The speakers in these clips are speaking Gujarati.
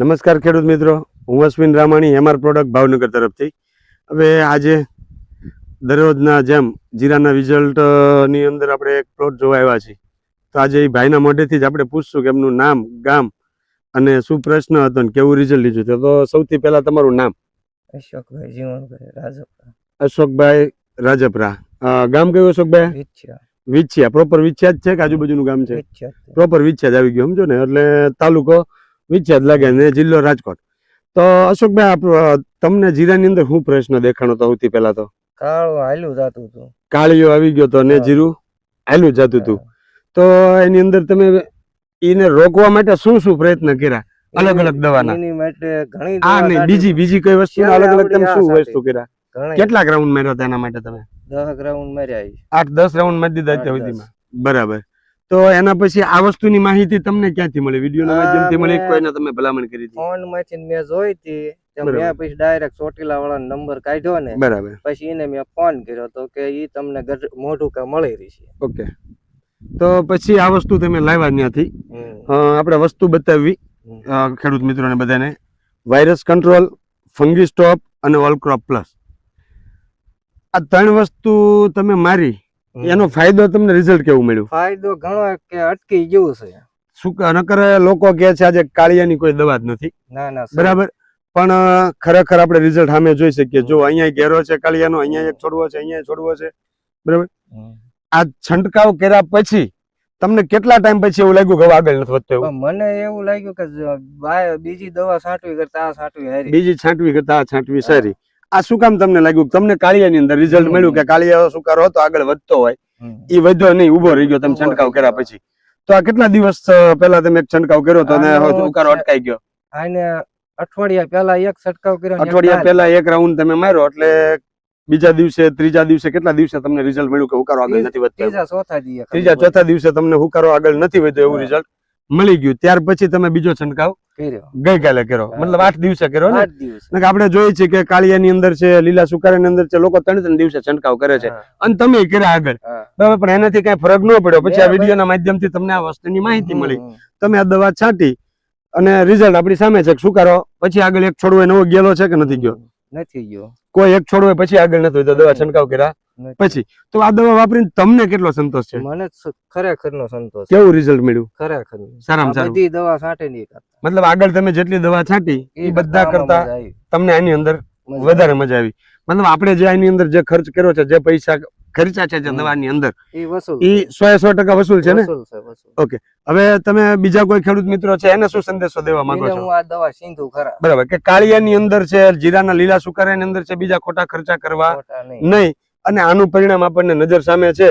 નમસ્કાર ખેડૂત મિત્રો. હું અશ્વિન રામાણી એમઆર પ્રોડક્ટ ભાવનગર તરફથી. હવે આજે દરરોજના જેમ જીરાના રિઝલ્ટની અંદર આપણે એક પ્લોટ જોવા આવ્યા છીએ. તો આજે એ ભાઈના મોઢેથી જ આપણે પૂછશું કે એમનું નામ ગામ અને શું પ્રશ્ન હતો ને કેવું રિઝલ્ટ લીધું છે તો સૌથી પહેલા તમારું નામ. અશોકભાઈ જીવનભાઈ રાજપરા. અશોકભાઈ રાજપરા. ગામ કયું અશોકભાઈ? વિચ્છા વિછિયા પ્રોપર વિછિયા જ છે કે આજુબાજુનું ગામ છે? પ્રોપર વિછિયા જ આવી ગયું. સમજો ને. એટલે તાલુકો જ લાગે ને જિલ્લો રાજકોટ. તો અશોકભાઈ આપ તમને જીરાની અંદર શું પ્રશ્ન દેખાણો તો સૌથી પહેલા તો? કાળું હાલ્યું જતું હતું. કાળીઓ આવી ગયો તો ને જીરું? હાલ્યું જતું હતું. તો એની અંદર તમે એને રોકવા માટે શું શું પ્રયત્ન કર્યા? અલગ અલગ દવાના? એની માટે ઘણી આ દવા નહીં બીજી બીજી કઈ વસ્તુ અલગ અલગ તમે શું વસ્તુ કર્યા? કેટલા ગ્રાઉન્ડ માર્યા હતા એના માટે તમે? દસ ગ્રાઉન્ડ માર્યા આઠ દસ રાઉન્ડ મારી દીધા અત્યાર સુધીમાં બરાબર. તો એના પછી આ વસ્તુની માહિતી તમને ક્યાંથી મળી? વિડીયોના ના માધ્યમથી મળી કોઈને તમે ભલામણ કરી હતી ફોનમાંથી મેં જોઈ હતી. મેં પછી ડાયરેક્ટ ચોટીલા વાળા નંબર કાઢ્યો ને બરાબર. પછી એને મેં ફોન કર્યો તો કે ઈ તમને મોઢું કે મળી રહી છે ઓકે. તો પછી આ વસ્તુ તમે લાવ્યા ત્યાંથી. આપણે વસ્તુ બતાવવી. ખેડૂત મિત્રોને બધાને. વાયરસ કંટ્રોલ ફંગી સ્ટોપ અને ઓલ ક્રોપ પ્લસ આ ત્રણ વસ્તુ તમે મારી. એનો ફાયદો તમને રિઝલ્ટ કેવું મળ્યું? ફાયદો ઘણો કે અટકી ગયું છે. શું કે નકર લોકો કહે છે આજે કાળિયાની કોઈ દવા જ નથી. ના ના બરાબર? પણ ખરેખર આપણે રિઝલ્ટ સામે જોઈ શકીએ. જો અહીંયા ઘેરો છે કાળિયાનો અહીંયા એક છોડવો છે અહીંયા છોડવો છે. બરાબર? આ છંટકાવ કર્યા પછી તમને કેટલા ટાઈમ પછી એવું લાગ્યું કે આગળ નથી વધતો એવું? મને એવું લાગ્યું કે બીજી દવા છાંટવી કરતા આ છાંટવી બીજી છાંટવી કરતા આ છાંટવી સારી. આ શું કામ તમને લાગ્યું? તમને કાળિયાની અંદર રિઝલ્ટ મળ્યું કે કાળિયા સુકારો હતો આગળ વધતો હોય. એ વધ્યો નહીં ઊભો રહી ગયો તમે છંટકાવ કર્યા પછી. તો આ કેટલા દિવસ પહેલા તમે એક છંટકાવ કર્યો હતો અને સુકારો અટકાઈ ગયો? આને અઠવાડિયા પહેલા એક છંટકાવ કર્યો અઠવાડિયા. પહેલા એક રાઉન્ડ તમે માર્યો એટલે બીજા દિવસે ત્રીજા દિવસે કેટલા દિવસે તમને રિઝલ્ટ મળ્યું કે હુકારો આગળ નથી વધતો? ત્રીજા ચોથા દિવસે. ત્રીજા ચોથા દિવસે તમને હુકારો આગળ નથી વધ્યો એવું રિઝલ્ટ મળી ગયું. ત્યાર પછી તમે બીજો છંટકાવ? ગઈકાલે કર્યો. મતલબ આઠ દિવસે કર્યો ને? આપણે જોઈએ છીએ કે કાળિયાની અંદર છે લીલા સુકારાની અંદર છે લોકો ત્રણ ત્રણ દિવસે છંટકાવ કરે છે. અને તમે કર્યા આગળ. બરાબર પણ એનાથી કઈ ફરક ન પડ્યો. પછી આ વીડિયો ના માધ્યમથી તમને આ વસ્તુની માહિતી મળી. તમે આ દવા છાંટી અને રિઝલ્ટ આપણી સામે છે સુકારો પછી આગળ એક છોડવો નવો ગયેલો છે કે નથી ગયો? નથી ગયો. કોઈ એક છોડવો પછી આગળ નથી તો દવા. છંટકાવ કર્યા. પછી તો આ દવા વાપરીને તમને કેટલો સંતોષ છે? મને સ- ખરેખર નો સંતોષ કેવું રિઝલ્ટ મળ્યું? ખરેખર સારામાં સારું. બધી દવા છાંટી નહીં મતલબ આગળ તમે જેટલી દવા છાંટી એ બધા કરતા તમને આની અંદર વધારે મજા આવી. મતલબ આપણે જે આની અંદર જે ખર્ચ કર્યો છે જે પૈસા ખર્ચા છે જે દવાની અંદર એ સો સો ટકા વસૂલ છે ને? ઓકે. હવે તમે બીજા કોઈ ખેડૂત મિત્રો છે એને શું સંદેશો દેવા માંગો છો? હું આ દવા સિંધુ ખરા. બરાબર. કે કાળિયાની અંદર છે જીરાના લીલા સુકારાની અંદર છે બીજા ખોટા ખર્ચા કરવા નહીં. અને આનું પરિણામ આપણને નજર સામે છે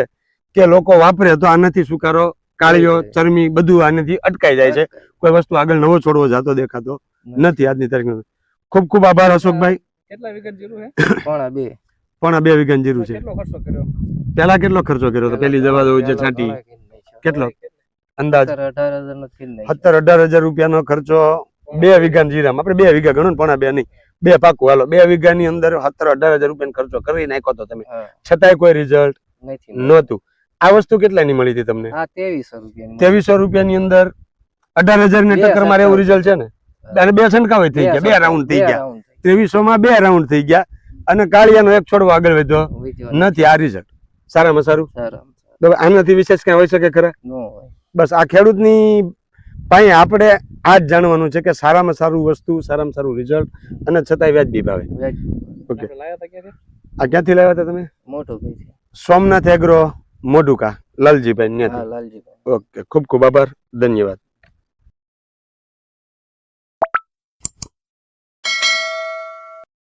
કે લોકો વાપરે તો આનાથી સુકારો કાળીઓ ચરમી બધું આનાથી અટકાઈ જાય છે. કોઈ વસ્તુ આગળ નવો છોડવો જાતો દેખાતો નથી આજની તારીખ ખૂબ ખૂબ આભાર અશોકભાઈ. કેટલા વીઘા જીરું છે? પણ બે. પણ બે જીરું છે. કેટલો ખર્ચો કર્યો? પેલા કેટલો ખર્ચો કર્યો તો? પેલી દવા દઉં છે છાંટી. કેટલો? અંદાજ. સત્તર અઢાર હજાર નો સત્તર અઢાર હજાર રૂપિયાનો ખર્ચો બે વીઘા જીરામાં. આપણે બે વીઘા ગણો ને પણ બે નહીં. બે પાકું. હાલો બે વીઘાની અંદર સત્તર અઢાર હજાર રૂપિયાનો ખર્ચો કરી નાખ્યો તો તમે. છતાંય કોઈ રિઝલ્ટ નતું નહોતું. આ વસ્તુ કેટલાની મળી હતી તમને? ત્રેવીસો રૂપિયા ની રૂપિયાની અંદર અઢાર હજારની ટક્કર મારે એવું રિઝલ્ટ છે ને? અને બે હોય થઈ ગયા બે રાઉન્ડ થઈ ગયા. ત્રેવીસો માં બે રાઉન્ડ થઈ ગયા. અને કાળિયાનો એક છોડવો આગળ વધ્યો. નથી. આ રિઝલ્ટ સારામાં સારું? આનાથી વિશેષ કઈ હોઈ શકે ખરા? બસ આ ખેડૂતની પાસે આપણે આ જ જાણવાનું છે કે સારામાં સારું વસ્તુ સારામાં સારું રિઝલ્ટ અને છતાંય વ્યાજબી ભાવે. ઓકે આ ક્યાંથી લાવ્યા હતા તમે? મોટું સોમનાથ એગ્રો મોઢુકા લાલજીભાઈ લાલજીભાઈ. ઓકે ખૂબ ખૂબ આભાર ધન્યવાદ.